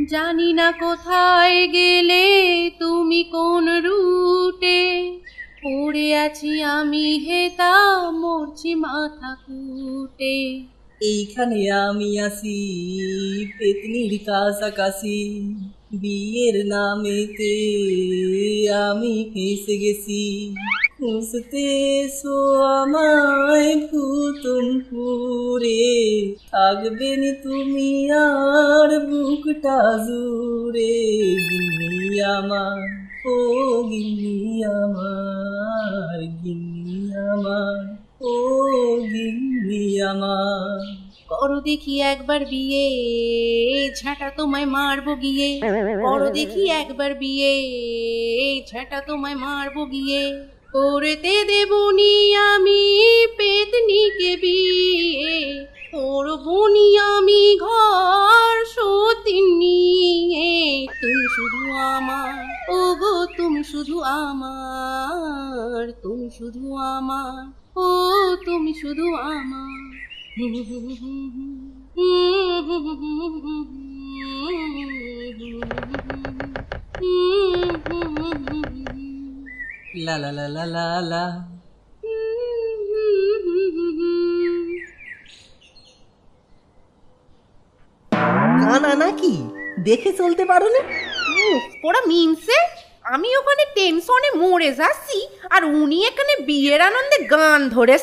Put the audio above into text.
জানি না কোথায় গেলে, তুমি কোন রুটে? পড়ে আছি আমি হেতা, মরছি মাথা কুটে। এইখানে আমি আসি পেতনির কাছাকাছি, বিয়ের নামেতে আমি ফেসে গেছি। খুঁজতে এসো আমায় পুতুমপুরে থাকবে নি তুমি আর বুকটা জুড়ে গিন্নি আমার, ও গিন্নি আমার গিন্নি আমার, ও গিন্নি আমার। করো দেখি একবার বিয়ে, ঝাঁটা তোমায় মারবো গিয়ে। করো দেখি একবার বিয়ে, ঝাঁটা তোমায় মারবো গিয়ে। করতে দেবনি আমি, পেতনিকে বিয়ে। শুধু আমার। ও গো তুমি শুধু আমার তুমি শুধু আমার। ও তুমি শুধু আমার। লা লা লা লা লা লা। কানা নাকি? দেখে চলতে পারো না? ওরা মিনসে আমি ওখানে টেনশনে মরে যাচ্ছি আর উনি এখানে বিয়ের আনন্দে গান ধরে